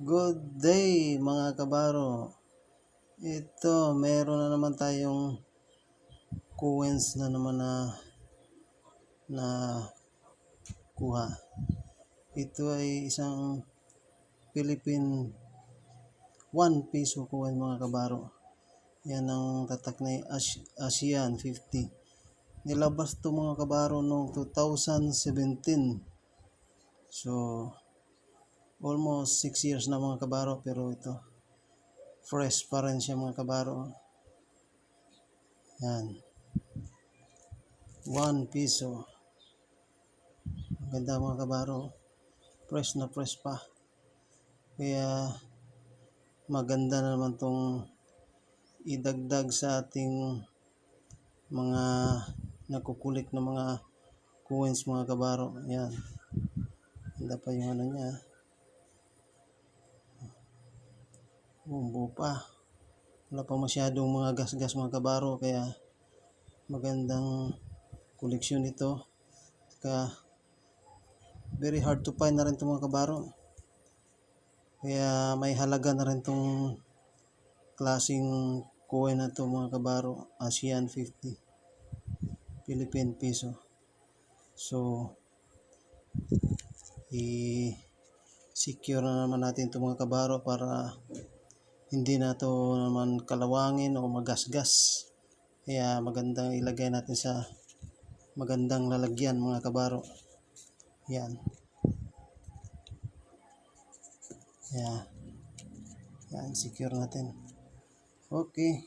Good day mga kabaro. Ito, meron na naman tayong coins na naman na na kuha. Ito ay isang Philippine 1 peso coin mga kabaro. Yan ang tatak na As- ASEAN 50. Nilabas to mga kabaro noong 2017. So, almost 6 years na mga kabaro pero ito fresh pa rin siya mga kabaro. Yan. 1 piso. Ganda mga kabaro. Fresh na fresh pa. Kaya maganda na naman tong idagdag sa ating mga nakukulik na mga coins mga kabaro. Yan. Ganda pa yung ano niya bumbu pa. Wala pa masyadong mga gas-gas mga kabaro kaya magandang koleksyon ito. Saka very hard to find na rin itong mga kabaro. Kaya may halaga na rin itong klaseng coin na ito mga kabaro. ASEAN 50. Philippine peso. So, i-secure na naman natin itong mga kabaro para hindi na to naman kalawangin o magasgas. Kaya magandang ilagay natin sa magandang lalagyan mga kabaro. Yan. Yan. Yan, secure natin. Okay.